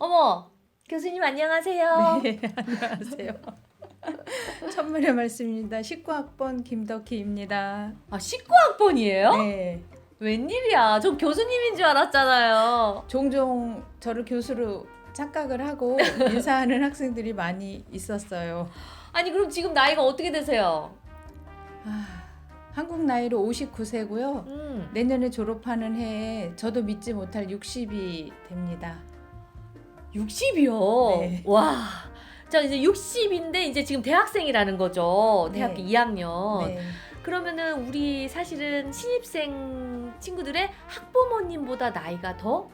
어머, 교수님 안녕하세요. 네, 안녕하세요. 천만의 말씀입니다. 19학번 김덕희입니다. 아, 19학번이에요? 네. 웬일이야. 전 교수님인 줄 알았잖아요. 종종 저를 교수로 착각을 하고 인사하는 학생들이 많이 있었어요. 아니, 그럼 지금 나이가 어떻게 되세요? 아, 한국 나이로 59세고요. 음. 내년에 졸업하는 해에 저도 믿지 못할 60이 됩니다. 60이요. 네. 와. 자, 이제 60인데 이제 지금 대학생이라는 거죠. 네. 대학교 2학년. 네. 그러면은 우리 사실은 신입생 친구들의 학부모님보다 나이가 더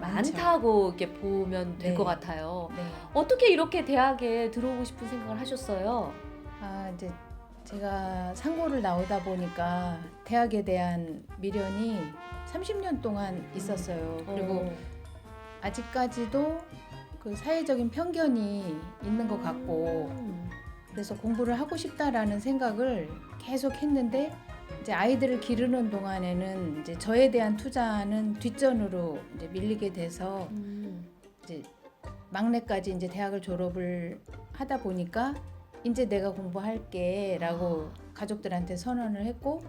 많죠. 많다고 이렇게 보면 될 네. 것 같아요. 네. 어떻게 이렇게 대학에 들어오고 싶은 생각을 하셨어요? 아, 이제 제가 상고를 나오다 보니까 대학에 대한 미련이 30년 동안 있었어요. 그리고 어. 아직까지도 그 사회적인 편견이 있는 것 같고 음. 그래서 공부를 하고 싶다라는 생각을 계속 했는데 이제 아이들을 기르는 동안에는 이제 저에 대한 투자는 뒷전으로 이제 밀리게 돼서 음. 이제 막내까지 이제 대학을 졸업을 하다 보니까 이제 내가 공부할게라고 가족들한테 선언을 했고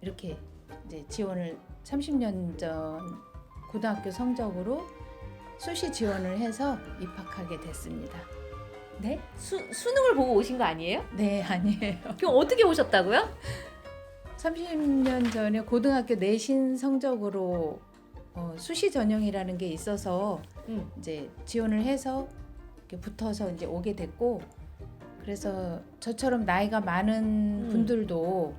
이렇게 이제 지원을 30년 전 고등학교 성적으로 수시 지원을 해서 입학하게 됐습니다. 네? 수, 수능을 보고 오신 거 아니에요? 네, 아니에요. 그럼 어떻게 오셨다고요? 30년 전에 고등학교 내신 성적으로 어, 수시 전형이라는 게 있어서 음. 이제 지원을 해서 이렇게 붙어서 이제 오게 됐고 그래서 저처럼 나이가 많은 음. 분들도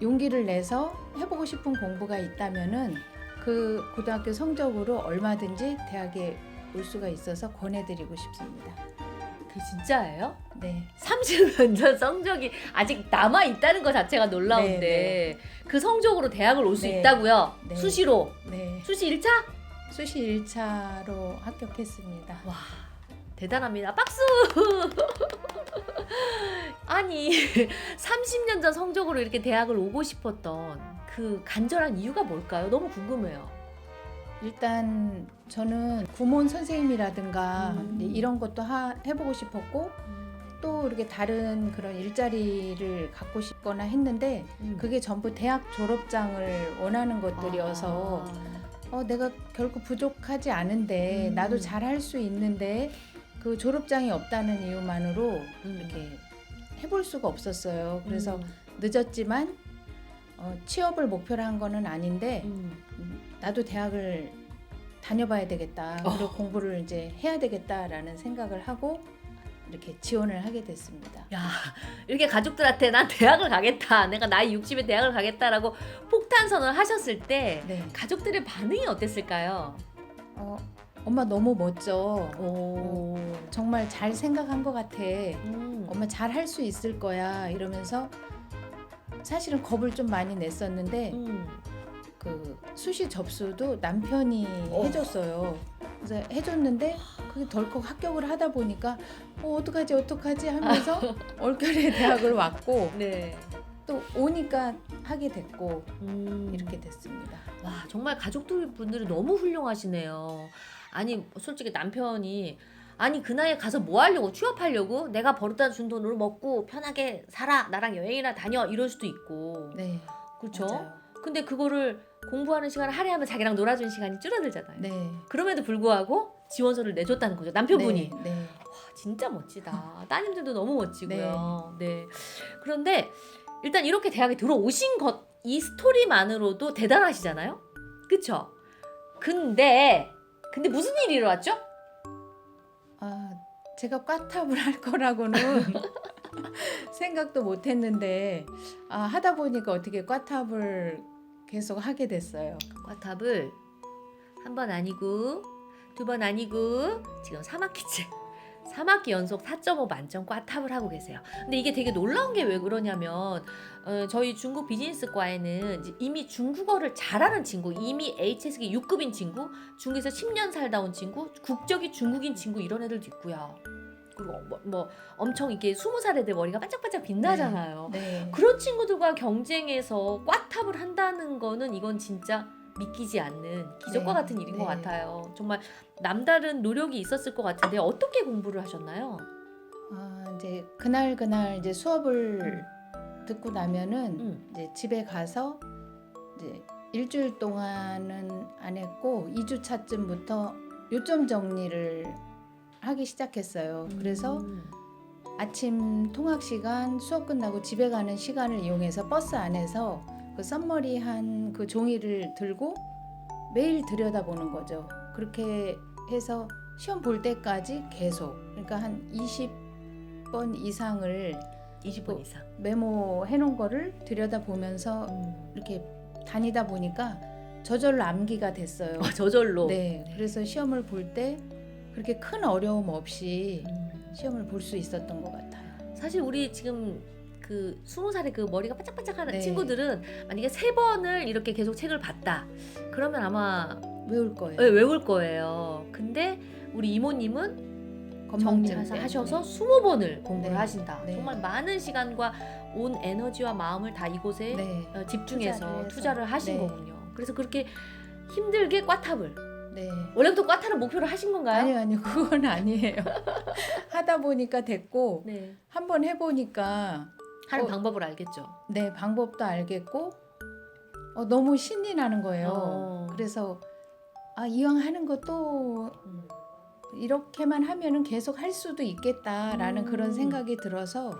용기를 내서 해보고 싶은 공부가 있다면은 그 고등학교 성적으로 얼마든지 대학에 올 수가 있어서 권해드리고 싶습니다. 그 진짜예요? 네, 30년 전 성적이 아직 남아 있다는 것 자체가 놀라운데 네, 그 성적으로 대학을 올 수 네. 있다고요? 네. 수시로 네. 수시 1차? 수시 1차로 합격했습니다. 와 대단합니다. 박수. 아니 30년 전 성적으로 이렇게 대학을 오고 싶었던 그 간절한 이유가 뭘까요? 너무 궁금해요. 일단 저는 구몬 선생님이라든가 음. 이제 이런 것도 하, 해보고 싶었고 또 이렇게 다른 그런 일자리를 갖고 싶거나 했는데 음. 그게 전부 대학 졸업장을 원하는 것들이어서 아. 어, 내가 결코 부족하지 않은데 음. 나도 잘 할 수 있는데 그 졸업장이 없다는 이유만으로 음. 이렇게 해볼 수가 없었어요. 그래서 음. 늦었지만 어, 취업을 목표로 한 거는 아닌데 음. 음, 나도 대학을 다녀봐야 되겠다. 어. 그리고 공부를 이제 해야 되겠다라는 생각을 하고 이렇게 지원을 하게 됐습니다. 야 이렇게 가족들한테 난 대학을 가겠다 내가 나이 60에 대학을 가겠다라고 폭탄 선언을 하셨을 때 네. 가족들의 반응이 어땠을까요? 어, 엄마 너무 멋져. 오. 정말 잘 생각한 것 같아. 음. 엄마 잘 할 수 있을 거야. 이러면서 사실은 겁을 좀 많이 냈었는데 음. 그 수시 접수도 남편이 어. 해줬어요. 그래서 해줬는데 그게 덜컥 합격을 하다 보니까 어, 어떡하지 어떡하지 하면서 얼결에 대학을 왔고 네. 또 오니까 하게 됐고 음. 이렇게 됐습니다. 와 정말 가족들 분들이 너무 훌륭하시네요. 아니 솔직히 남편이 아니 그 나이에 가서 뭐 하려고 취업하려고 내가 벌어다 준 돈으로 먹고 편하게 살아 나랑 여행이나 다녀 이럴 수도 있고 네, 그렇죠. 맞아요. 근데 그거를 공부하는 시간을 할애하면 자기랑 놀아주는 시간이 줄어들잖아요. 네, 그럼에도 불구하고 지원서를 내줬다는 거죠 남편분이. 네, 네. 와 진짜 멋지다. 따님들도 너무 멋지고요. 네. 그런데 일단 이렇게 대학에 들어오신 것 이 스토리만으로도 대단하시잖아요. 그쵸? 근데 근데 무슨 일이 일어났죠? 아, 제가 꽈탑을 할 거라고는 생각도 못 했는데 아, 하다 보니까 어떻게 꽈탑을 계속 하게 됐어요. 과탑을 한 번 아니고 두 번 아니고 지금 3학기째 3학기 연속 4.5 만점 과탑을 하고 계세요. 근데 이게 되게 놀라운 게 왜 그러냐면 어, 저희 중국 비즈니스과에는 이미 중국어를 잘하는 친구, 이미 HSK 6급인 친구, 중국에서 10년 살다 온 친구, 국적이 중국인 친구 이런 애들도 있고요. 그리고 뭐, 뭐 엄청 이렇게 20살 애들 머리가 반짝반짝 빛나잖아요. 네. 그런 친구들과 경쟁해서 꽈탑을 한다는 거는 이건 진짜 믿기지 않는 기적과 네, 같은 일인 것 네. 같아요. 정말 남다른 노력이 있었을 것 같은데 어떻게 공부를 하셨나요? 아, 이제 그날 그날 이제 수업을 듣고 나면은 음. 이제 집에 가서 이제 일주일 동안은 안 했고 2주 차쯤부터 요점 정리를 하기 시작했어요. 그래서 음. 아침 통학 시간 수업 끝나고 집에 가는 시간을 이용해서 버스 안에서 그 썸머리 한 그 종이를 들고 매일 들여다보는 거죠. 그렇게 해서 시험 볼 때까지 계속 그러니까 한 20번 이상을 20분 이상. 메모해 놓은 거를 들여다보면서 음. 이렇게 다니다 보니까 저절로 암기가 됐어요. 아, 저절로. 네. 그래서 시험을 볼 때 그렇게 큰 어려움 없이 음. 시험을 볼 수 있었던 것 같아요. 사실 우리 지금 그 스무 살의 그 머리가 반짝반짝하는 네. 친구들은 만약에 세 번을 이렇게 계속 책을 봤다. 그러면 아마 외울 거예요. 네, 외울 거예요. 근데 우리 이모님은 정리해서 때문에. 하셔서 스무 번을 공부를 네. 하신다. 네. 정말 많은 시간과 온 에너지와 마음을 다 이곳에 네. 어, 집중해서 투자를 투자를. 하신 네. 거군요. 그래서 그렇게 힘들게 꽈탑을 네. 원래부터 꽈탑을 목표로 하신 건가요? 아니요, 아니요. 그건 아니에요. 하다 보니까 됐고 네. 한번 해 보니까 하는 어, 방법을 알겠죠. 네, 방법도 알겠고 어, 너무 신이 나는 거예요. 어. 그래서 아, 이왕 하는 것도 음. 이렇게만 하면은 계속 할 수도 있겠다라는 음. 그런 생각이 들어서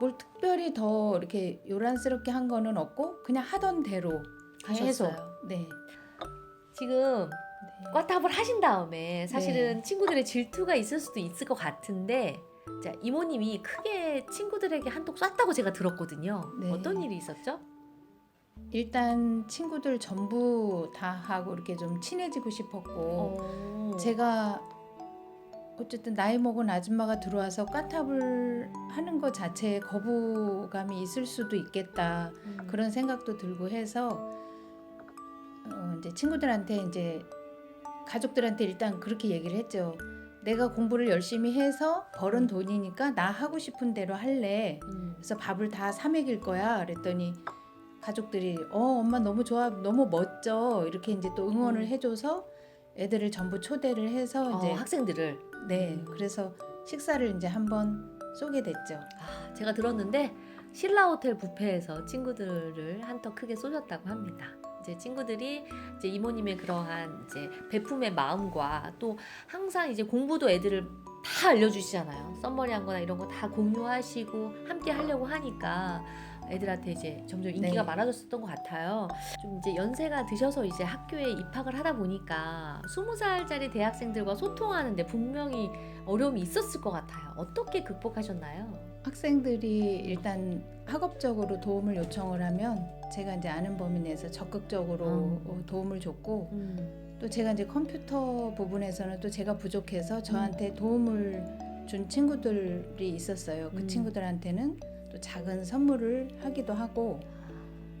뭘 특별히 더 이렇게 요란스럽게 한 거는 없고 그냥 하던 대로 계속 하셨어요. 네. 지금 네. 꽈탑을 하신 다음에 사실은 네. 친구들의 질투가 있을 수도 있을 것 같은데 자 이모님이 크게 친구들에게 한턱 쐈다고 제가 들었거든요. 네. 어떤 일이 있었죠? 일단 친구들 전부 다 하고 이렇게 좀 친해지고 싶었고 어. 제가 어쨌든 나이 먹은 아줌마가 들어와서 까탑을 하는 것 자체에 거부감이 있을 수도 있겠다 음. 그런 생각도 들고 해서 어 이제 친구들한테 이제 가족들한테 일단 그렇게 얘기를 했죠. 내가 공부를 열심히 해서 벌은 돈이니까 나 하고 싶은 대로 할래. 음. 그래서 밥을 다 사 먹일 거야. 그랬더니 가족들이 어 엄마 너무 좋아 너무 멋져 이렇게 이제 또 응원을 음. 해줘서 애들을 전부 초대를 해서 어, 이제 학생들을 네 음. 그래서 식사를 이제 한번 쏘게 됐죠. 아, 제가 들었는데 신라 호텔 뷔페에서 친구들을 한턱 크게 쏘셨다고 합니다. 이제 친구들이 이제 이모님의 그러한 이제 베품의 마음과 또 항상 이제 공부도 애들을 다 알려주시잖아요. 썸머리 한 거나 이런 거 다 공유하시고 함께 하려고 하니까 애들한테 이제 점점 인기가 네. 많아졌었던 것 같아요. 좀 이제 연세가 드셔서 이제 학교에 입학을 하다 보니까 스무 살짜리 대학생들과 소통하는데 분명히 어려움이 있었을 것 같아요. 어떻게 극복하셨나요? 학생들이 일단 학업적으로 도움을 요청을 하면 제가 이제 아는 범위 내에서 적극적으로 음. 어, 도움을 줬고 음. 또 제가 이제 컴퓨터 부분에서는 또 제가 음. 부족해서 저한테 도움을 준 친구들이 있었어요. 그 음. 친구들한테는 또 작은 선물을 하기도 하고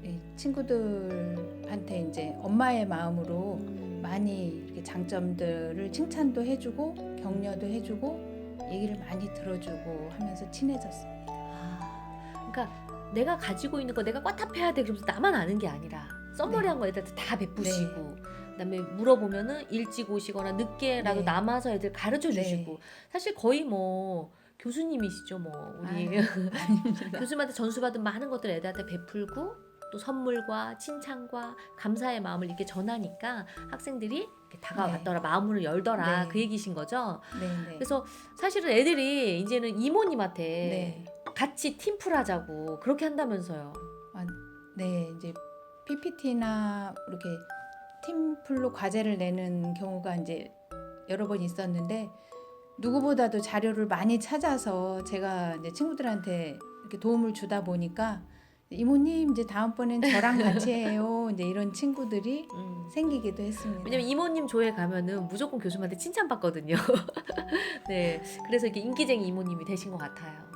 이 친구들한테 이제 엄마의 마음으로 음. 많이 이렇게 장점들을 칭찬도 해주고 격려도 해주고 얘기를 많이 들어주고 하면서 친해졌어요. 아, 그러니까 내가 가지고 있는 거 내가 꽈탑해야 돼 그러면서 나만 아는 게 아니라 썸머리한 거 애들한테 다 베푸시고 그다음에 물어보면은 일찍 오시거나 늦게라도 네. 남아서 애들 가르쳐 네. 주시고 사실 거의 뭐 교수님이시죠 뭐 우리. 교수님한테 전수받은 많은 것들 애들한테 베풀고 또 선물과 칭찬과 감사의 마음을 이렇게 전하니까 학생들이 다가왔더라 마음을 열더라 네. 그 얘기신 거죠. 네 네. 그래서 사실은 애들이 이제는 이모님한테 네. 같이 팀플 하자고 그렇게 한다면서요. 네, 이제 PPT나 이렇게 팀플로 과제를 내는 경우가 이제 여러 번 있었는데 누구보다도 자료를 많이 찾아서 제가 이제 친구들한테 이렇게 도움을 주다 보니까 이모님 이제 다음번엔 저랑 같이 해요. 이제 이런 친구들이 음. 생기기도 했습니다. 왜냐면 이모님 조에 가면은 무조건 교수님한테 칭찬받거든요. 네, 그래서 이렇게 인기쟁이 이모님이 되신 것 같아요.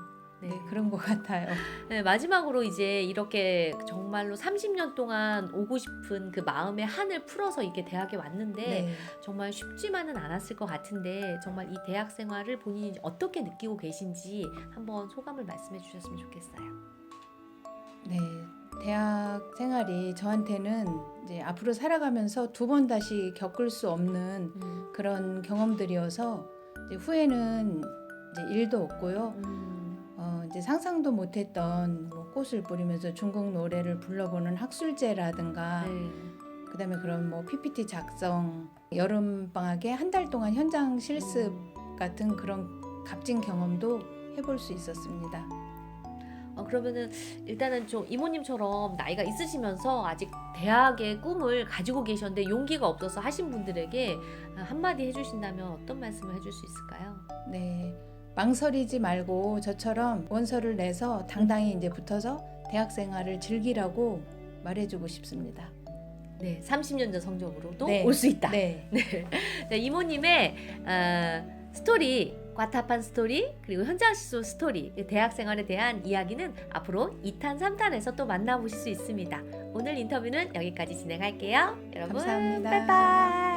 네. 네, 그런 것 같아요. 네, 마지막으로 이제 이렇게 정말로 30년 동안 오고 싶은 그 마음의 한을 풀어서 이게 대학에 왔는데 네. 정말 쉽지만은 않았을 것 같은데 정말 이 대학 생활을 본인이 어떻게 느끼고 계신지 한번 소감을 말씀해 주셨으면 좋겠어요. 네, 대학 생활이 저한테는 이제 앞으로 살아가면서 두 번 다시 겪을 수 없는 음. 그런 경험들이어서 이제 후회는 이제 일도 없고요. 음. 어, 이제 상상도 못했던 뭐 꽃을 뿌리면서 중국 노래를 불러보는 학술제라든가 네. 그다음에 그런 뭐 PPT 작성 여름 방학에 한 달 동안 현장 실습 같은 그런 값진 경험도 해볼 수 있었습니다. 어, 그러면은 일단은 좀 이모님처럼 나이가 있으시면서 아직 대학의 꿈을 가지고 계셨는데 용기가 없어서 하신 분들에게 한마디 해주신다면 어떤 말씀을 해줄 수 있을까요? 네. 망설이지 말고 저처럼 원서를 내서 당당히 이제 붙어서 대학 생활을 즐기라고 말해주고 싶습니다. 네, 30년 전 성적으로도 네. 올수 있다. 네. 네, 이모님의 어, 스토리, 과탑한 스토리, 그리고 현장 시소 스토리, 대학 생활에 대한 이야기는 앞으로 2탄, 3탄에서 또 만나보실 수 있습니다. 오늘 인터뷰는 여기까지 진행할게요. 여러분, 감사합니다. 빠이빠이.